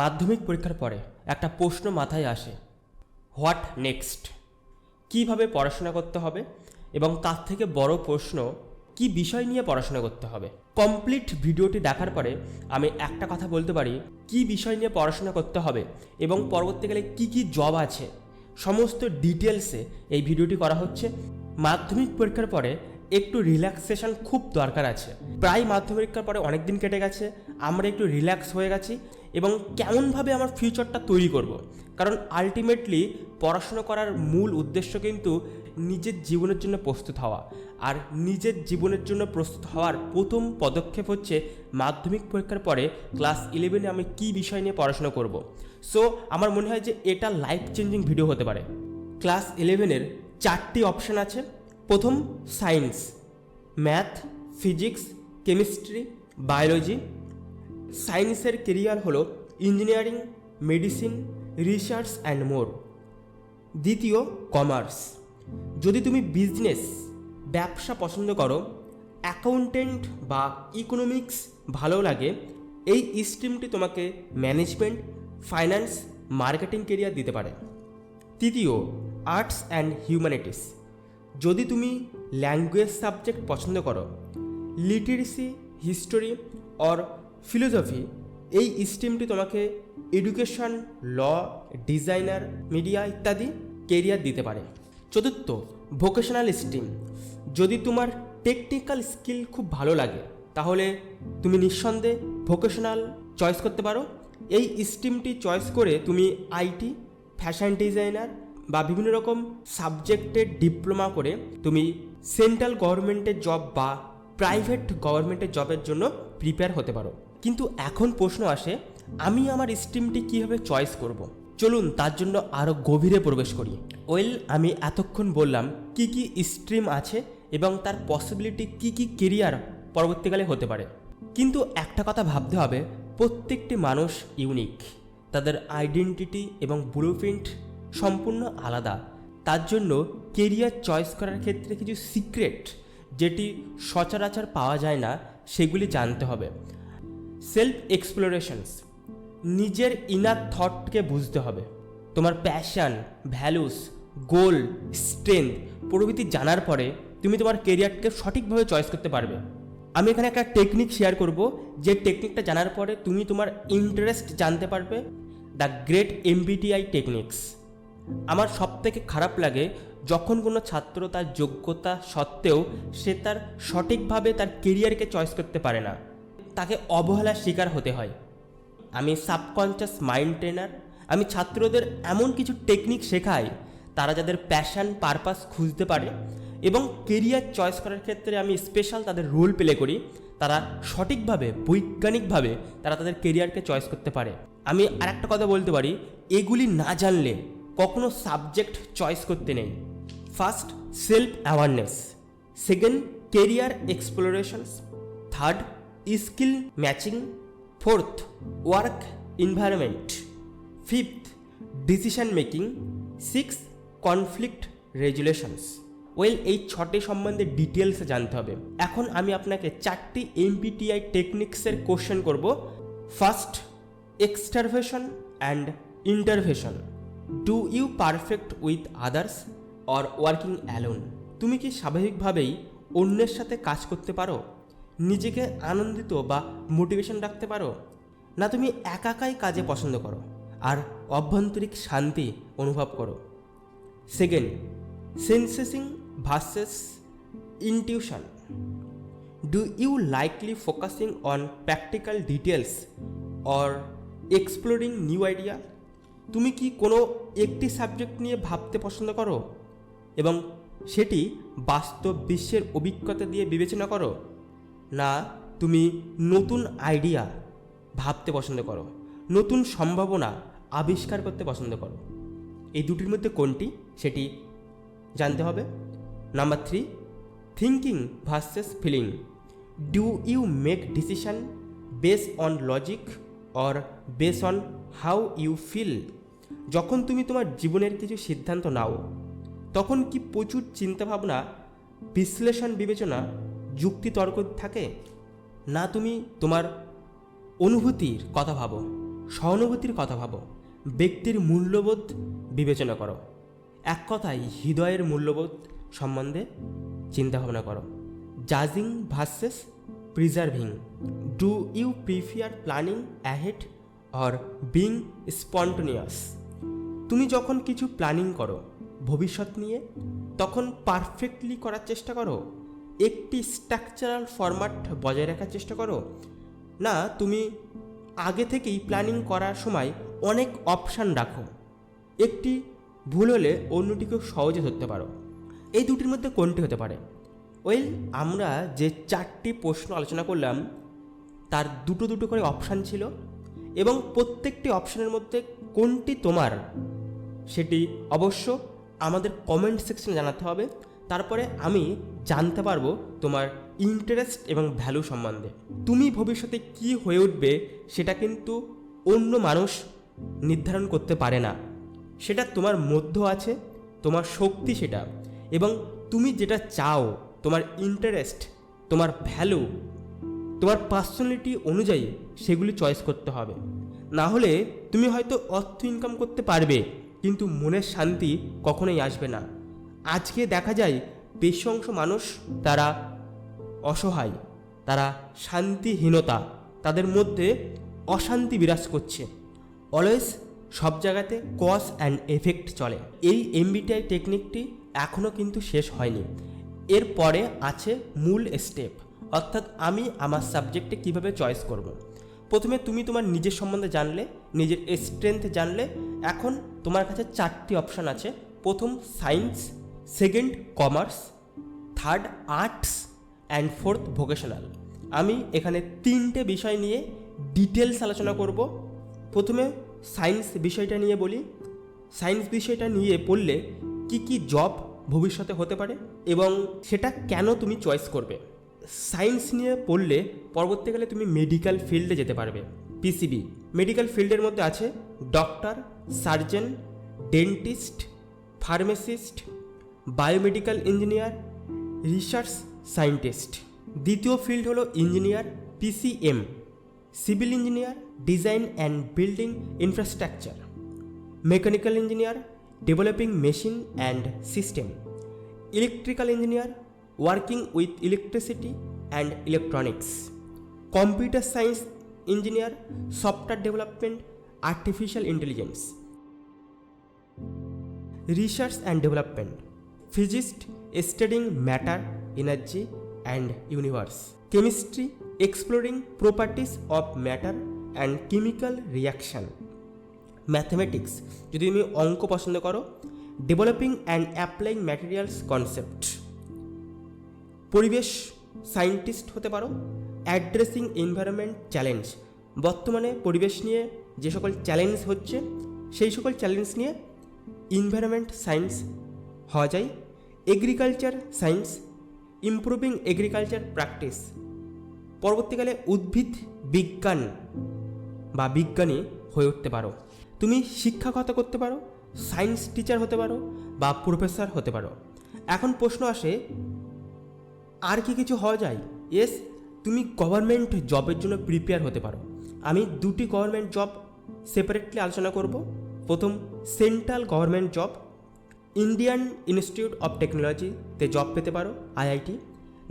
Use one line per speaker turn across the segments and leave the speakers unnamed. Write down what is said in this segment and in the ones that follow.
মাধ্যমিক পরীক্ষার পরে একটা প্রশ্ন মাথায় আসে, হোয়াট নেক্সট? কীভাবে পড়াশোনা করতে হবে? এবং তার থেকে বড় প্রশ্ন, কি বিষয় নিয়ে পড়াশোনা করতে হবে? কমপ্লিট ভিডিওটি দেখার পরে আমি একটা কথা বলতে পারি, কি বিষয় নিয়ে পড়াশোনা করতে হবে এবং পরবর্তীকালে কি কি জব আছে? সমস্ত ডিটেলসে এই ভিডিওটি করা হচ্ছে। মাধ্যমিক পরীক্ষার পরে একটু রিল্যাক্সেশন খুব দরকার আছে। প্রায় মাধ্যমিক পরীক্ষার পরে অনেক দিন কেটে গেছে, আমরা একটু রিল্যাক্স হয়ে গেছি। এবং কেমনভাবে আমার ফিউচারটা তৈরি করব। কারণ আলটিমেটলি পড়াশোনা করার মূল উদ্দেশ্য কিন্তু নিজের জীবনের জন্য প্রস্তুত হওয়া আর নিজের জীবনের জন্য প্রস্তুত হওয়ার প্রথম পদক্ষেপ হচ্ছে মাধ্যমিক পরীক্ষার পরে ক্লাস ইলেভেনে আমি কী বিষয় নিয়ে পড়াশোনা করব। সো আমার মনে হয় যে এটা লাইফ চেঞ্জিং ভিডিও হতে পারে ক্লাস ইলেভেনের চারটি অপশান আছে প্রথম science math physics chemistry biology সায়েন্সের কেরিয়ার হলো engineering, medicine, research and more. দ্বিতীয়, কমার্স। যদি তুমি বিজনেস, ব্যবসা পছন্দ করো, অ্যাকাউন্টেন্ট বা ইকোনমিক্স ভালো লাগে, এই স্ট্রিমটি তোমাকে ম্যানেজমেন্ট, ফাইন্যান্স, মার্কেটিং কেরিয়ার দিতে পারে। তৃতীয়, আর্টস অ্যান্ড হিউম্যানিটিস। যদি তুমি ল্যাঙ্গুয়েজ সাবজেক্ট পছন্দ করো, লিটারেসি, হিস্টোরি, অর ফিলোসফি, এই স্ট্রিমটি তোমাকে এডুকেশন, ল, ডিজাইনার, মিডিয়া ইত্যাদি কেরিয়ার দিতে পারে। চতুর্থ, ভোকেশনাল স্ট্রিম। যদি তোমার টেকনিক্যাল স্কিল খুব ভালো লাগে, তাহলে তুমি নিঃসন্দেহে ভোকেশনাল চয়েস করতে পারো। এই স্ট্রিমটি চয়েস করে তুমি আইটি, ফ্যাশন ডিজাইনার বা বিভিন্ন রকম সাবজেক্টের ডিপ্লোমা করে তুমি সেন্ট্রাল গভর্নমেন্টের জব বা প্রাইভেট গভর্নমেন্টের জবের জন্য প্রিপেয়ার হতে পারো। কিন্তু এখন প্রশ্ন আসে, আমি আমার স্ট্রিমটি কীভাবে চয়েস করব। চলুন তার জন্য আরও গভীরে প্রবেশ করি। ওয়েল, আমি এতক্ষণ বললাম, কি কি স্ট্রিম আছে এবং তার পসিবিলিটি কি কি কেরিয়ার পরবর্তীকালে হতে পারে। কিন্তু একটা কথা ভাবতে হবে, প্রত্যেকটি মানুষ ইউনিক তাদের আইডেন্টিটি এবং ব্লুপ্রিন্ট সম্পূর্ণ আলাদা। তার জন্য কেরিয়ার চয়েস করার ক্ষেত্রে কিছু সিক্রেট যেটি সচরাচর পাওয়া যায় না, সেগুলি জানতে হবে। সেলফ এক্সপ্লোরেশনস নিজের ইনার থটকে বুঝতে হবে। তোমার প্যাশন ভ্যালুস গোল স্ট্রেংথ প্রভৃতি জানার পরে তুমি তোমার কেরিয়ারকে সঠিকভাবে চয়েস করতে পারবে। আমি এখানে একটা টেকনিক শেয়ার করব, যে টেকনিকটা জানার পরে তুমি তোমার ইন্টারেস্ট জানতে পারবে দ্য গ্রেট এমবিটিআই টেকনিক্স আমার সব থেকে খারাপ লাগে যখন কোনো ছাত্র তার যোগ্যতা সত্ত্বেও সে তার সঠিকভাবে তার কেরিয়ারকে চয়েস করতে পারে না। তাকে অবহেলার শিকার হতে হয়। আমি সাবকনসিয়াস মাইন্ড ট্রেনার আমি ছাত্রদের এমন কিছু টেকনিক শেখাই, তারা যাদের প্যাশন পারপাস খুঁজতে পারে এবং কেরিয়ার চয়েস করার ক্ষেত্রে আমি স্পেশাল তাদের রোল প্লে করি, তারা সঠিকভাবে, বৈজ্ঞানিকভাবে তারা তাদের কেরিয়ারকে চয়েস করতে পারে। আমি আর একটা কথা বলতে পারি, এগুলি না জানলে কখনো সাবজেক্ট চয়েস করতে নেই। First self awareness second career explorations third skill matching. Fourth, work environment. Fifth, decision making. Six, conflict resolutions. Well, এই ছটি সম্বন্ধে ডিটেলসে জানতে হবে। এখন আমি আপনাকে চারটি এমপিটিআই টেকনিক্সের কোশ্চেন করব। First, extraversion and introversion. Do you perfect with others or working alone? তুমি কি স্বাভাবিকভাবেই অন্যের সাথে কাজ করতে পারো? নিজেকে আনন্দিত বা মোটিভেশন রাখতে পারো? না তুমি একাকাই কাজে পছন্দ করো, আর অভ্যন্তরিক শান্তি অনুভব করো। Second sensing versus intuition do you likely focusing on practical details or exploring new idea তুমি কি কোনো একটি সাবজেক্ট নিয়ে ভাবতে পছন্দ করো? এবং সেটি বাস্তব বিশ্বের অভিজ্ঞতা দিয়ে বিবেচনা করো? না, তুমি নতুন আইডিয়া ভাবতে পছন্দ করো। নতুন সম্ভাবনা আবিষ্কার করতে পছন্দ করো। এই দুটির মধ্যে কোনটি সেটি জানতে হবে। Number three thinking versus feeling do you make decision base on logic or base on how you feel যখন তুমি তোমার জীবনের কিছু সিদ্ধান্ত নাও, তখন কি প্রচুর চিন্তাভাবনা, বিশ্লেষণ, বিবেচনা যুক্তি তর্ক থাকে? না, তুমি তোমার অনুভূতির কথা ভাবো, সহানুভূতির কথা ভাবো, ব্যক্তির মূল্যবোধ বিবেচনা করো। এক কথায়, হৃদয়ের মূল্যবোধ সম্বন্ধে চিন্তাভাবনা করো। জাজিং versus preserving. Do you prefer planning ahead or being spontaneous? তুমি যখন কিছু প্ল্যানিং করো, ভবিষ্যৎ নিয়ে, তখন পারফেক্টলি করার চেষ্টা করো? একটি স্ট্রাকচারাল ফরম্যাট বজায় রাখার চেষ্টা করো। না, তুমি আগে থেকেই প্ল্যানিং করার সময় অনেক অপশান রাখো। একটি ভুল হলে অন্যটিকেও সহজে ধরতে পারো। এই দুটির মধ্যে কোনটি হতে পারে? ওয়েল আমরা যে চারটি প্রশ্ন আলোচনা করলাম, তার দুটো দুটো করে অপশান ছিল এবং প্রত্যেকটি অপশানের মধ্যে কোনটি তোমার সেটি অবশ্য আমাদের কমেন্ট সেকশনে জানাতে হবে। তারপরে আমি জানতে পারব তোমার ইন্টারেস্ট এবং ভ্যালু সম্বন্ধে। তুমি ভবিষ্যতে কি হয়ে উঠবে সেটা কিন্তু অন্য মানুষ নির্ধারণ করতে পারে না। সেটা তোমার মধ্য আছে, তোমার শক্তি সেটা এবং তুমি যেটা চাও, তোমার ইন্টারেস্ট তোমার ভ্যালু তোমার পার্সোনালিটি অনুযায়ী সেগুলি চয়েস করতে হবে। না হলে তুমি হয়তো অর্থ ইনকাম করতে পারবে, কিন্তু মনের শান্তি কখনোই আসবে না। আজকে দেখা যায় বেশি অংশ মানুষ তারা অসহায়, তারা শান্তিহীনতা, তাদের মধ্যে অশান্তি বিরাজ করছে। অলওয়েজ সব জায়গাতে কজ অ্যান্ড এফেক্ট চলে। এই এমবিটিআই টেকনিকটি এখনও কিন্তু শেষ হয়নি। এরপরে আছে মূল স্টেপ অর্থাৎ আমি আমার সাবজেক্টে কীভাবে চয়েস করব। প্রথমে তুমি তোমার নিজের সম্বন্ধে জানলে, নিজের স্ট্রেংথ জানলে। এখন তোমার কাছে চারটি অপশান আছে। প্রথম science second commerce, third arts, and fourth vocational. আমি এখানে তিনটে বিষয় নিয়ে ডিটেলস আলোচনা করব। প্রথমে সায়েন্স বিষয়টা নিয়ে বলি। সায়েন্স বিষয়টা নিয়ে পড়লে কি কি জব ভবিষ্যতে হতে পারে এবং সেটা কেন তুমি চয়েস করবে? সায়েন্স নিয়ে পড়লে পরবর্তীকালে তুমি মেডিকেল ফিল্ডে যেতে পারবে, পিসিবি। মেডিকেল ফিল্ডের মধ্যে আছে doctor, surgeon, dentist, pharmacist biomedical engineer, research scientist. দ্বিতীয় ফিল্ড হলো engineer, PCM, civil engineer, design and building infrastructure. Mechanical engineer, developing machine and system. Electrical engineer, working with electricity and electronics. Computer science engineer, software development, artificial intelligence. Research and development. Physicist, studying matter, energy and universe. Chemistry, exploring properties of matter and chemical reaction mathematics, যদি তুমি অঙ্ক পছন্দ করো, developing and applying materials concept. পরিবেশ scientist হতে পারো, addressing environment challenge. বর্তমানে পরিবেশ নিয়ে যে সকল চ্যালেঞ্জ হচ্ছে, সেই সকল চ্যালেঞ্জ নিয়ে ইনভায়রনমেন্ট সায়েন্স হওয়া যায়। Agriculture science improving agriculture practice পরবর্তীকালে উদ্ভিদ, বিজ্ঞান বা বিজ্ঞানী হয়ে উঠতে পারো। তুমি শিক্ষাগত করতে পারো সায়েন্স টিচার হতে পারো বা প্রফেসর হতে পারো। এখন প্রশ্ন আসে, আর কি কিছু হওয়া যায়? এস তুমি গভর্নমেন্ট জবের জন্য প্রিপেয়ার হতে পারো। আমি দুটি গভর্নমেন্ট জব সেপারেটলি আলোচনা করব। প্রথম central government job Indian institute of টেকনোলজিতে জব পেতে পারো আইআইটি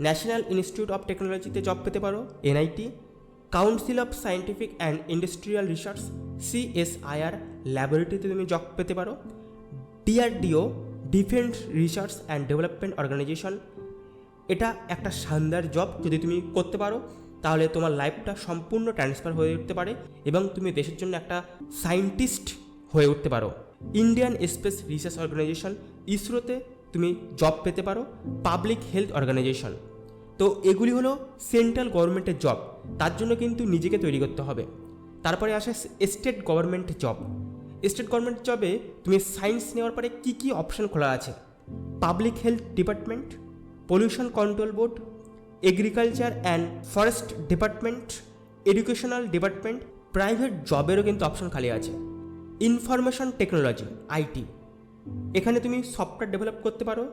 ন্যাশনাল ইনস্টিটিউট অফ টেকনোলজিতে জব পেতে পারো NIT council of scientific and industrial research CSIR ল্যাবরেটরিতে তুমি জব পেতে পারো DRDO defence research and development organisation এটা একটা শানদার জব যদি তুমি করতে পারো, তাহলে তোমার লাইফটা সম্পূর্ণ ট্রান্সফার হয়ে উঠতে পারে এবং তুমি দেশের জন্য একটা সায়েন্টিস্ট হয়ে উঠতে পারো। ইন্ডিয়ান স্পেস রিসার্চ অর্গানাইজেশন ইসরোতে তুমি জব পেতে পারো পাবলিক হেলথ অর্গানাইজেশন তো এগুলি হলো সেন্ট্রাল গভর্নমেন্টের জব তার জন্য কিন্তু নিজেকে তৈরি করতে হবে। তারপরে আসে state government job state government জবে তুমি সায়েন্স নেওয়ার পরে কী কী অপশান খোলা আছে? Public health department pollution control board agriculture and forest department educational department private জবেরও কিন্তু অপশন খালি আছে। Information technology, IT. এখানে তুমি সফটওয়্যার ডেভেলপ করতে পারো,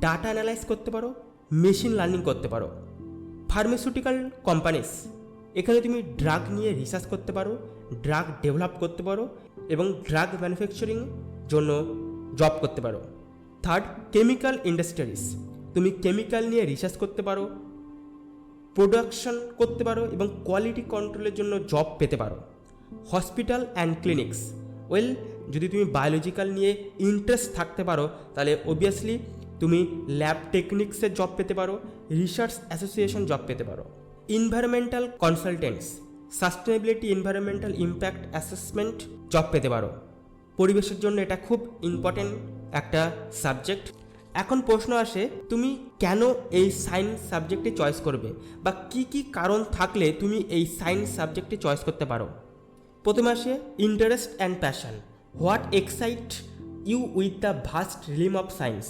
ডাটা অ্যানালাইজ করতে পারো, মেশিন লার্নিং করতে পারো। ফার্মাসিউটিক্যাল কোম্পানিস, এখানে তুমি ড্রাগ নিয়ে রিসার্চ করতে পারো, ড্রাগ ডেভেলপ করতে পারো এবং ড্রাগ ম্যানুফ্যাকচারিং জন্য জব করতে পারো। থার্ড কেমিক্যাল ইন্ডাস্ট্রিজ তুমি কেমিক্যাল নিয়ে রিসার্চ করতে পারো প্রোডাকশন করতে পারো এবং কোয়ালিটি কন্ট্রোলের জন্য জব পেতে পারো। হসপিটাল অ্যান্ড ক্লিনিক্স ওয়েল যদি তুমি বায়োলজিক্যাল নিয়ে ইন্টারেস্ট থাকতে পারো, তাহলে অবভিয়াসলি তুমি ল্যাব টেকনিক্সের জব পেতে পারো রিসার্চ অ্যাসোসিয়েশন জব পেতে পারো। Environmental consultants sustainability environmental impact assessment job পেতে পারো। পরিবেশের জন্য এটা খুব ইম্পর্টেন্ট একটা সাবজেক্ট এখন প্রশ্ন আসে, তুমি কেন এই সায়েন্স সাবজেক্টে চয়েস করবে? বা কি কি কারণ থাকলে তুমি এই সায়েন্স সাবজেক্টে চয়েস করতে পারো? প্রথমে আসে interest and passion what excite you with the vast realm of science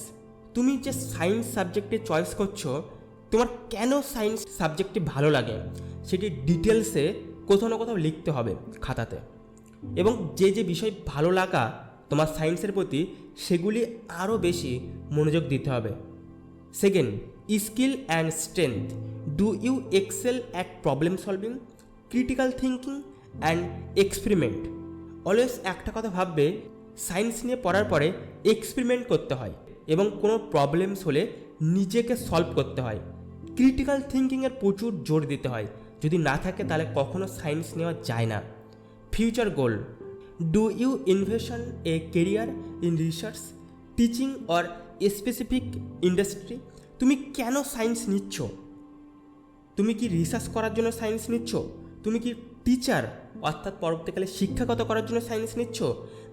তুমি যে সায়েন্স সাবজেক্টে চয়েস করছ, তোমার কেন সায়েন্স সাবজেক্টটি ভালো লাগে? সেটি ডিটেলসে কোথাও না কোথাও লিখতে হবে খাতাতে। এবং যে যে বিষয় ভালো লাগা তোমার সায়েন্সের প্রতি, সেগুলি আরও বেশি মনোযোগ দিতে হবে। Second skill and strength do you excel at problem solving critical thinking and experiment always একটা কথা ভাববে সায়েন্স নিয়ে পড়ার পরে এক্সপেরিমেন্ট করতে হয় এবং কোনো প্রবলেমস হলে নিজেকে সলভ করতে হয়। ক্রিটিক্যাল থিঙ্কিংয়ের প্রচুর জোর দিতে হয়। যদি না থাকে তাহলে কখনো সায়েন্স নেওয়া যায় না। Future goal do you envision a career in research teaching or specific industry তুমি কেন সায়েন্স নিচ্ছ? তুমি কি রিসার্চ করার জন্য সায়েন্স নিচ্ছ? তুমি কি টিচার অর্থাৎ পরবর্তীকালে শিক্ষাগত করার জন্য সায়েন্স নিচ্ছ?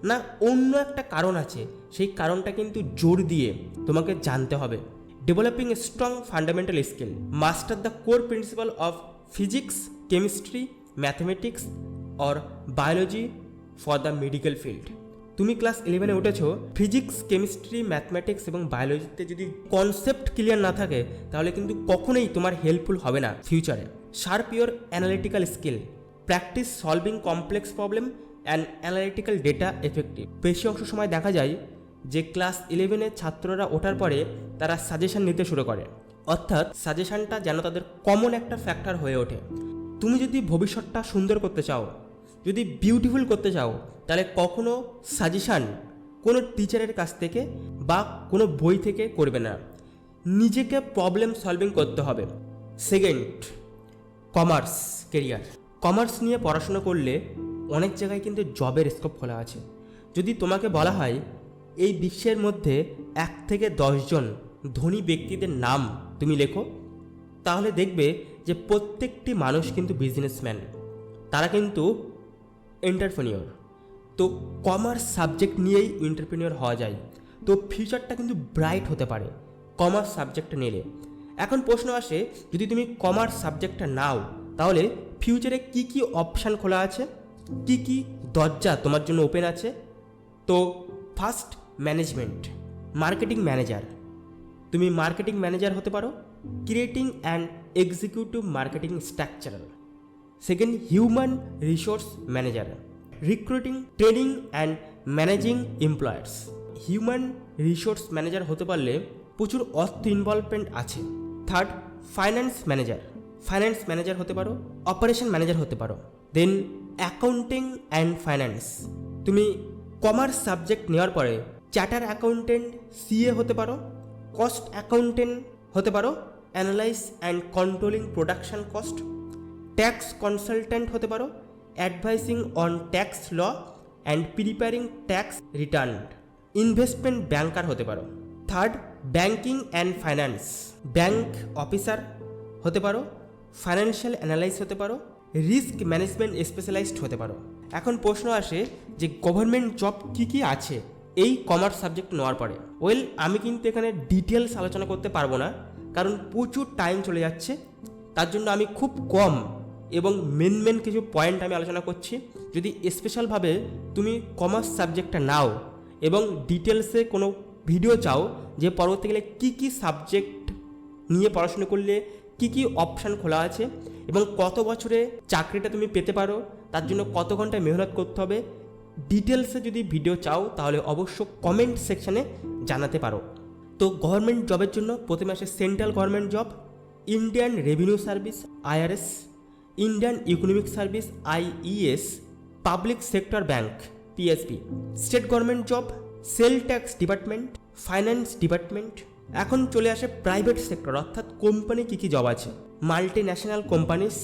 না, অন্য একটা কারণ আছে। সেই কারণটা কিন্তু জোর দিয়ে তোমাকে জানতে হবে। Developing a strong fundamental skill master the core principle of physics chemistry mathematics or biology for the medical field তুমি ক্লাস ইলেভেনে উঠেছো ফিজিক্স কেমিস্ট্রি ম্যাথমেটিক্স এবং বায়োলজিতে যদি কনসেপ্ট ক্লিয়ার না থাকে, তাহলে কিন্তু কখনোই তোমার হেল্পফুল হবে না ফিউচারে sharp your analytical skill practice solving complex problem and analytical data effective. বেশি অংশ সময় দেখা যায় যে ক্লাস ইলেভেনের ছাত্ররা ওঠার পরে তারা সাজেশন নিতে শুরু করে। অর্থাৎ সাজেশনটা যেন তাদের কমন একটা ফ্যাক্টর হয়ে ওঠে। তুমি যদি ভবিষ্যৎটা সুন্দর করতে চাও, যদি বিউটিফুল করতে চাও, তাহলে কখনো সাজেশান কোনো টিচারের কাছ থেকে বা কোনো বই থেকে করবে না। নিজেকে প্রবলেম সলভিং করতে হবে। সেকেন্ড কমার্স কেরিয়ার কমার্স নিয়ে পড়াশোনা করলে অনেক জায়গায় কিন্তু জবের স্কোপ খোলা আছে। যদি তোমাকে বলা হয়, এই বিশ্বের মধ্যে এক থেকে দশজন ধনী ব্যক্তিদের নাম তুমি লেখো, তাহলে দেখবে যে প্রত্যেকটি মানুষ কিন্তু বিজনেসম্যান তারা কিন্তু এন্টারপ্রেনিয়র তো কমার্স সাবজেক্ট নিয়েই এন্টারপ্রেনিয়র হওয়া যায়। তো ফিউচারটা কিন্তু ব্রাইট হতে পারে কমার্স সাবজেক্টটা নিলে। এখন প্রশ্ন আসে, যদি তুমি কমার্স সাবজেক্টটা নাও, তাহলে ফিউচারে কি কি অপশান খোলা আছে? কি কি দরজা তোমার জন্য ওপেন আছে? তো ফার্স্ট ম্যানেজমেন্ট মার্কেটিং ম্যানেজার তুমি মার্কেটিং ম্যানেজার হতে পারো creating and executive marketing structural second human resource manager recruiting training and managing employers human resource manager হতে পারলে প্রচুর অর্থ ইনভলভমেন্ট আছে। Third finance manager finance manager হতে পারো অপারেশন ম্যানেজার হতে পারো। দেন অ্যাকাউন্টিং অ্যান্ড ফাইন্যান্স তুমি কমার্স সাবজেক্ট নেওয়ার পরে চার্টার অ্যাকাউন্টেন্ট সিএ হতে পারো কস্ট অ্যাকাউন্টেন্ট হতে পারো analyse and controlling production cost tax consultant হতে পারো advising on tax law and preparing tax return investment banker হতে পারো। Third banking and finance bank officer হতে পারো ফাইন্যান্সিয়াল অ্যানালাইস হতে পারো, রিস্ক ম্যানেজমেন্ট স্পেশালাইজড হতে পারো। এখন প্রশ্ন আসে যে গভর্নমেন্ট জব কি কি আছে, এই কমার্স সাবজেক্ট নেওয়ার পরে। ওয়েল, আমি কিন্তু এখানে ডিটেলস আলোচনা করতে পারব না, কারণ প্রচুর টাইম চলে যাচ্ছে। তার জন্য আমি খুব কম এবং মেন মেন কিছু পয়েন্ট আমি আলোচনা করছি। যদি স্পেশালভাবে তুমি কমার্স সাবজেক্টটা নাও এবং ডিটেলসে কোনো ভিডিও চাও যে পরবর্তীকালে কী কী সাবজেক্ট নিয়ে পড়াশুনো করলে কি কি অপশান খোলা আছে এবং কত বছরে চাকরিটা তুমি পেতে পারো, তার জন্য কত ঘন্টায় মেহনত করতে হবে ডিটেলসে যদি ভিডিও চাও তাহলে অবশ্য কমেন্ট সেকশানে জানাতে পারো। তো গভর্নমেন্ট জবের জন্য প্রথমে আসে central government job Indian revenue service IRS Indian economic service IES public sector bank PSB state government job sale tax department finance department এখন চলে আসে প্রাইভেট সেক্টর অর্থাৎ কোম্পানি কী কী জব আছে? মাল্টি ন্যাশনাল কোম্পানিস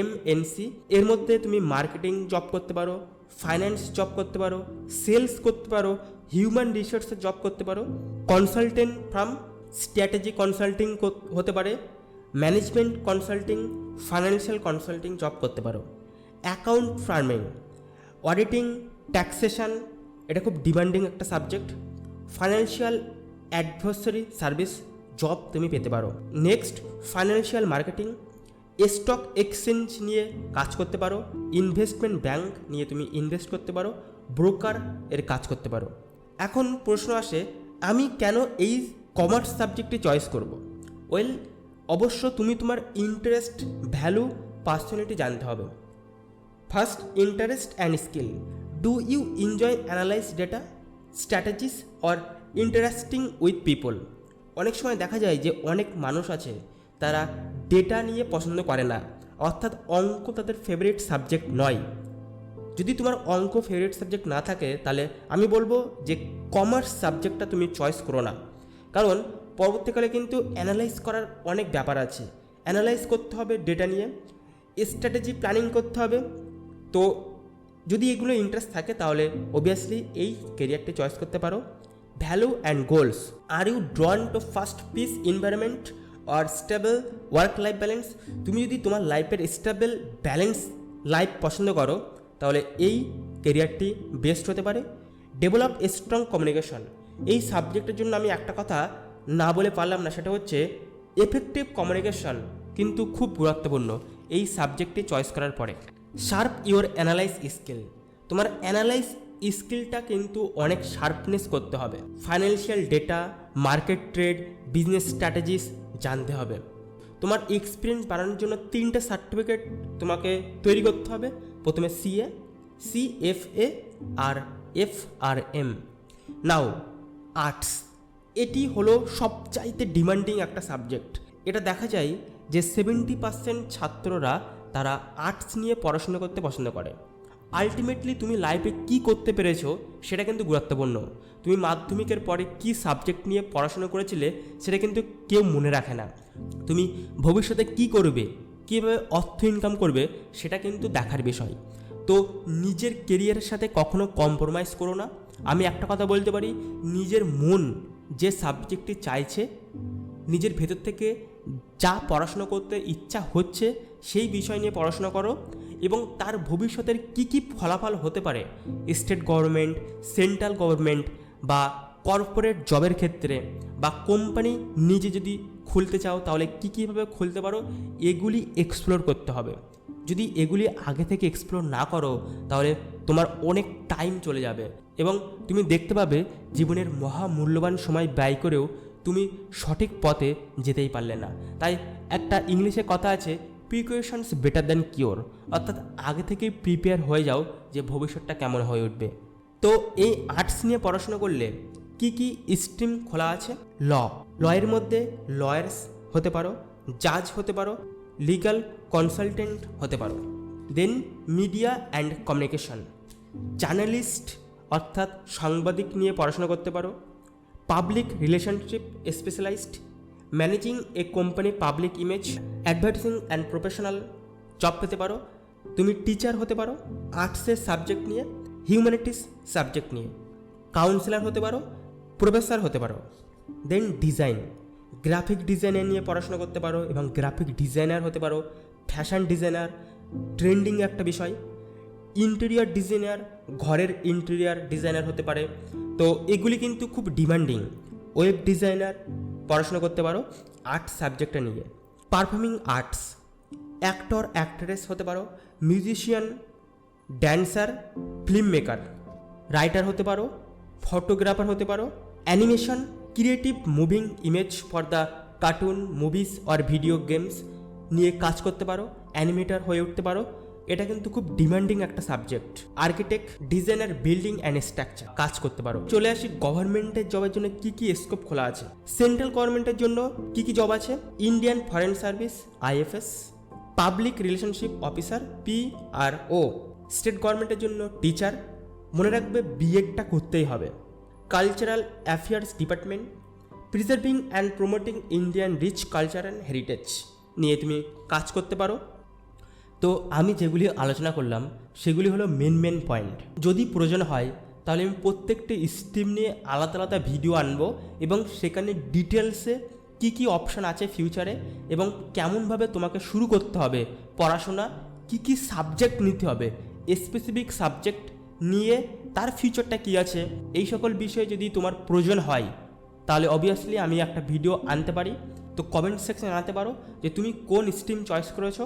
এমএনসি এর মধ্যে তুমি মার্কেটিং জব করতে পারো ফাইন্যান্স জব করতে পারো সেলস করতে পারো হিউম্যান রিসোর্সের জব করতে পারো কনসালটেন্ট ফ্রাম স্ট্র্যাটেজি কনসাল্টিং হতে পারে management consulting financial consulting job করতে পারো। অ্যাকাউন্ট ফার্মিং অডিটিং ট্যাক্সেশন এটা খুব ডিমান্ডিং একটা subject financial advisory service job তুমি পেতে পারো। Next financial marketing stock exchange নিয়ে কাজ করতে পারো। ইনভেস্টমেন্ট ব্যাংক নিয়ে তুমি ইনভেস্ট করতে পারো। ব্রোকার এর কাজ করতে পারো। এখন প্রশ্ন আসে, আমি কেন এই কমার্স সাবজেক্টে চয়েস করব? ওয়েল অবশ্য তুমি তোমার ইন্টারেস্ট ভ্যালু পার্সোনালিটি জানতে হবে। First interest and skill do you enjoy analyse data strategies or interesting with people অনেক সময় দেখা যায় যে অনেক মানুষ আছে, তারা ডেটা নিয়ে পছন্দ করে না। অর্থাৎ অঙ্ক তাদের ফেভারিট সাবজেক্ট নয়। যদি তোমার অঙ্ক ফেভারিট সাবজেক্ট না থাকে, তাহলে আমি বলব যে কমার্স সাবজেক্টটা তুমি চয়েস করো না। কারণ পরবর্তীকালে কিন্তু অ্যানালাইজ করার অনেক ব্যাপার আছে। অ্যানালাইজ করতে হবে ডেটা নিয়ে স্ট্র্যাটেজি প্ল্যানিং করতে হবে। তো যদি এগুলো ইন্টারেস্ট থাকে, তাহলে অবভিয়াসলি এই কেরিয়ারটি চয়েস করতে পারো। Value and goals are you drawn to fast pace environment or stable work life balance তুমি যদি তোমার লাইফের স্টেবল ব্যালেন্স লাইফ পছন্দ করো, তাহলে এই কেরিয়ারটি বেস্ট হতে পারে। ডেভেলপ স্ট্রং কমিউনিকেশন এই সাবজেক্টের জন্য আমি একটা কথা না বলে পারলাম না, সেটা হচ্ছে এফেক্টিভ কমিউনিকেশন কিন্তু খুব গুরুত্বপূর্ণ এই সাবজেক্টটি চয়েস করার পরে। শার্প ইওর অ্যানালাইজ স্কিল তোমার অ্যানালাইজ স্কিলটা কিন্তু অনেক শার্পনেস করতে হবে। Financial data market trade business strategies জানতে হবে। তোমার এক্সপিরিয়েন্স বাড়ানোর জন্য তিনটে সার্টিফিকেট তোমাকে তৈরি করতে হবে। প্রথমে সিএ সিএফএ আর F R M now arts এটি হলো সবচাইতে ডিমান্ডিং একটা সাবজেক্ট এটা দেখা যায় যে সেভেন্টি পার্সেন্ট ছাত্ররা তারা আর্টস নিয়ে পড়াশোনা করতে পছন্দ করে। আলটিমেটলি তুমি লাইফে কি করতে পেরেছ সেটা কিন্তু গুরুত্বপূর্ণ। তুমি মাধ্যমিকের পরে কি সাবজেক্ট নিয়ে পড়াশোনা করেছিলে সেটা কিন্তু কেউ মনে রাখে না। তুমি ভবিষ্যতে কি করবে, কীভাবে অর্থ ইনকাম করবে সেটা কিন্তু দেখার বিষয়। তো নিজের কেরিয়ারের সাথে কখনো কম্প্রোমাইজ করো না। আমি একটা কথা বলতে পারি, নিজের মন যে সাবজেক্টটি চাইছে, নিজের ভেতর থেকে যা পড়াশোনা করতে ইচ্ছা হচ্ছে সেই বিষয় নিয়ে পড়াশোনা করো। এবং তার ভবিষ্যতের কী কী ফলাফল হতে পারে, স্টেট গভর্নমেন্ট, সেন্ট্রাল গভর্নমেন্ট বা কর্পোরেট জবের ক্ষেত্রে বা কোম্পানি নিজে যদি খুলতে চাও তাহলে কী কীভাবে খুলতে পারো, এগুলি এক্সপ্লোর করতে হবে। যদি এগুলি আগে থেকে এক্সপ্লোর না করো তাহলে তোমার অনেক টাইম চলে যাবে এবং তুমি দেখতে পাবে জীবনের মহামূল্যবান সময় ব্যয় করেও তুমি সঠিক পথে যেতেই পারলে না। তাই একটা ইংলিশে কথা আছে প্রিকশনস বেটার দ্যান কিওর অর্থাৎ আগে থেকেই প্রিপেয়ার হয়ে যাও যে ভবিষ্যৎটা কেমন হয়ে উঠবে। তো এই আর্টস নিয়ে পড়াশোনা করলে কি কি স্ট্রিম খোলা আছে? ল লয়ের মধ্যে লয়ার্স হতে পারো জাজ হতে পারো লিগাল কনসালটেন্ট হতে পারো। Then media and communication journalist অর্থাৎ সাংবাদিক নিয়ে পড়াশোনা করতে পারো। Public relationship specialized managing a company public image advertising and professional job পেতে পারো, তুমি টিচার হতে পারো আর্টসের সাবজেক্ট নিয়ে হিউম্যানিটিস সাবজেক্ট নিয়ে কাউন্সিলার হতে পারো প্রফেসর হতে পারো। দেন ডিজাইন গ্রাফিক ডিজাইনার নিয়ে পড়াশোনা করতে পারো এবং গ্রাফিক ডিজাইনার হতে পারো ফ্যাশন ডিজাইনার ট্রেন্ডিং একটা বিষয়। ইন্টেরিয়ার ডিজাইনার ঘরের ইন্টেরিয়ার ডিজাইনার হতে পারে। তো এগুলি কিন্তু খুব ডিমান্ডিং ওয়েব ডিজাইনার পড়াশোনা করতে পারো, আর্ট সাবজেক্টটা নিয়ে। পারফর্মিং আর্টস, অ্যাক্টর, অ্যাক্ট্রেস হতে পারো, musician, dancer, film maker, writer হতে পারো, ফটোগ্রাফার হতে পারো, animation, creative moving image for the cartoon, movies, or video games নিয়ে কাজ করতে পারো, অ্যানিমেটার হয়ে উঠতে পারো এটা কিন্তু খুব ডিমান্ডিং একটা subject architect designer building and structure কাজ করতে পারো। চলে আসি গভর্নমেন্টের জবের জন্য কি কি স্কোপ খোলা আছে? সেন্ট্রাল গভর্নমেন্টের জন্য কি কি জব আছে? Indian foreign service IFS public relationship officer P R O state গভর্নমেন্টের জন্য টিচার মনে রাখবে বিএডটা করতেই হবে। Cultural affairs department preserving and promoting Indian rich culture and heritage নিয়ে তুমি কাজ করতে পারো। তো আমি যেগুলি আলোচনা করলাম, সেগুলি হলো মেন মেন পয়েন্ট যদি প্রয়োজন হয়, তাহলে আমি প্রত্যেকটি স্ট্রিম নিয়ে আলাদা আলাদা ভিডিও আনব এবং সেখানে ডিটেলসে কি কি অপশান আছে ফিউচারে এবং কেমনভাবে তোমাকে শুরু করতে হবে, পড়াশোনা, কি কি সাবজেক্ট নিতে হবে স্পেসিফিক সাবজেক্ট নিয়ে তার ফিউচারটা কী আছে, এই সকল বিষয়ে যদি তোমার প্রয়োজন হয়, তাহলে অবভিয়াসলি আমি একটা ভিডিও আনতে পারি। তো কমেন্ট সেকশনে জানাতে পারো যে তুমি কোন স্ট্রিম চয়েস করেছ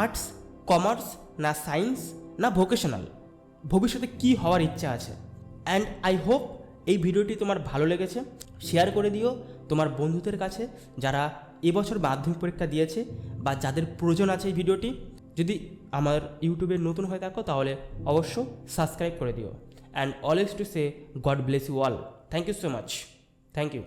আর্টস কমার্স না সায়েন্স না ভোকেশনাল ভবিষ্যতে কি হওয়ার ইচ্ছা আছে? অ্যান্ড আই হোপ এই ভিডিওটি তোমার ভালো লেগেছে। শেয়ার করে দিও তোমার বন্ধুদের কাছে যারা এবছর মাধ্যমিক পরীক্ষা দিয়েছে বা যাদের প্রয়োজন আছে এই ভিডিওটি। যদি আমার ইউটিউবে নতুন হয়ে থাকো তাহলে অবশ্য সাবস্ক্রাইব করে দিও। And always to say God bless you all thank you so much thank you